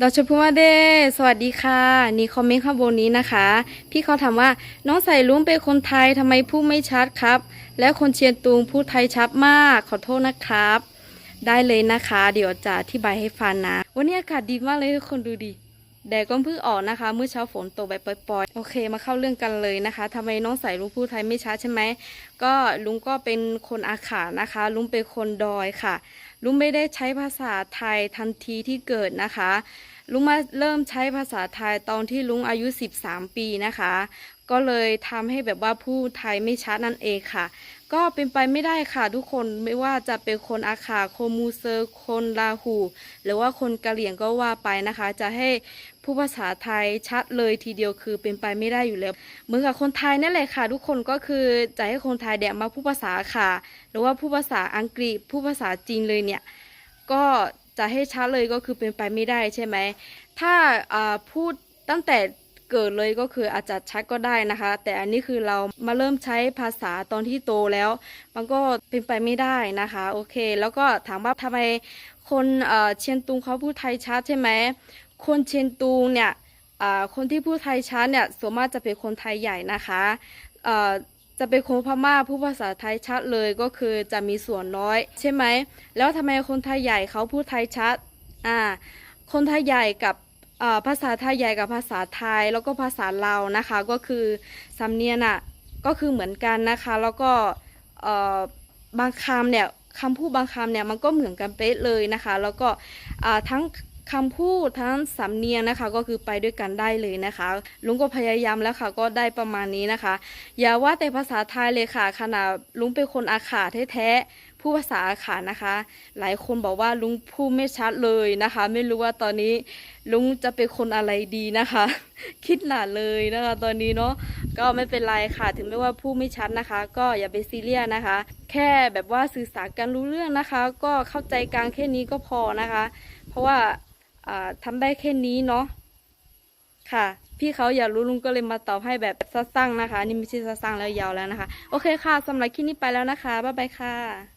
ดอชพูมาเดสวัสดีค่ะ นี่คอมเมนต์ข้างบนนี้นะคะ พี่เขาถามว่าน้องใส่ลุงเป็นคนไทยทำไมพูดไม่ชัดครับ และคนเชียงตุงพูดไทยชัดมากขอโทษนะครับ ได้เลยนะคะ เดี๋ยวจะอธิบายให้ฟังนะ วันนี้อากาศดีมากเลยทุกคนดูดิ แดดก็เพิ่งออกนะคะ เมื่อเช้าฝนตกแบบปล่อยๆ โอเคมาเข้าเรื่องกันเลยนะคะทำไมน้องใส่ลุงพูดไทยไม่ช้าใช่ไหม ก็ลุงก็เป็นคนอาขานะคะ ลุงเป็นคนดอยค่ะ ลุงไม่ได้ใช้ภาษาไทยทันทีที่เกิดนะคะ ลุงมาเริ่มใช้ภาษาไทยตอนที่ลุงอายุ 13 ปีนะคะ ก็เลยทำให้แบบว่าพูดไทยไม่ชัดนั่นเองค่ะ ก็เป็นไปไม่ได้ค่ะทุกคนไม่ว่าจะเป็นคนอาขาโคมูเซอร์คนลาหู หรือว่าคนกะเหรี่ยงก็ว่าไปนะคะ จะให้ผู้ภาษาไทยชัดเลยทีเดียวคือเป็นไปไม่ได้อยู่แล้วเหมือนกับคนไทยนั่นแหละค่ะ ทุกคนก็คือจะให้คนไทยเดี่ยมาพูดภาษาค่ะ หรือว่าพูดภาษาอังกฤษพูดภาษาจีนเลยเนี่ยก็จะให้ชัดเลยก็คือเป็นไปไม่ได้ใช่ไหมถ้าพูดตั้งแต่ เกิดเลยก็คืออาจจะชัดก็ได้นะคะ แต่อันนี้คือเรามาเริ่มใช้ภาษาตอนที่โตแล้ว มันก็เป็นไปไม่ได้นะคะ โอเค แล้วก็ถามว่าทำไมคนเอ่อเชียงตุงเขาพูดไทยชัดใช่ไหมคนเชียงตุงเนี่ยอ่าคนที่พูดไทยชัดเนี่ยส่วนมากจะเป็นคนไทยใหญ่นะคะเอ่อจะเป็นคนพม่าพูดภาษาไทยชัดเลยก็คือจะมีส่วนน้อย ใช่ไหม แล้วทำไมคนไทยใหญ่เขาพูดไทยชัดอ่าคนไทยใหญ่กับ ภาษาไทยใหญ่กับภาษาไทยแล้วก็ภาษาลาวนะคะ ก็คือสำเนียงอะก็คือเหมือนกันนะคะ แล้วก็บางคำเนี่ยคำพูดบางคำเนี่ยมันก็เหมือนกันเป๊ะเลยนะคะ แล้วก็ทั้ง คำพูดทั้งสำเนียงนะคะก็คือไปด้วยกันได้เลยนะคะ ลุงก็พยายามแล้วค่ะก็ได้ประมาณนี้นะคะ อย่าว่าแต่ภาษาไทยเลยค่ะขนาดลุงเป็นคนอาขาแท้ๆผู้ภาษาอาขานะคะ หลายคนบอกว่าลุงพูดไม่ชัดเลยนะคะ ไม่รู้ว่าตอนนี้ลุงจะเป็นคนอะไรดีนะคะ คิดหนาเลยนะคะ ตอนนี้เนาะก็ไม่เป็นไรค่ะ ถึงแม้ว่าพูดไม่ชัดนะคะ ก็อย่าไปซีเรียสนะคะ แค่แบบว่าสื่อสารกันรู้เรื่องนะคะ ก็เข้าใจกันแค่นี้ก็พอนะคะ เพราะว่า ทำได้แค่นี้เนาะค่ะ พี่เขาอยากรู้ลุงก็เลยมาตอบให้แบบสั้นๆนะคะ นี่ไม่ใช่สั้นๆแล้วยาวแล้วนะคะ โอเคค่ะสำหรับคลิปนี้ไปแล้วนะคะบ๊ายบายค่ะ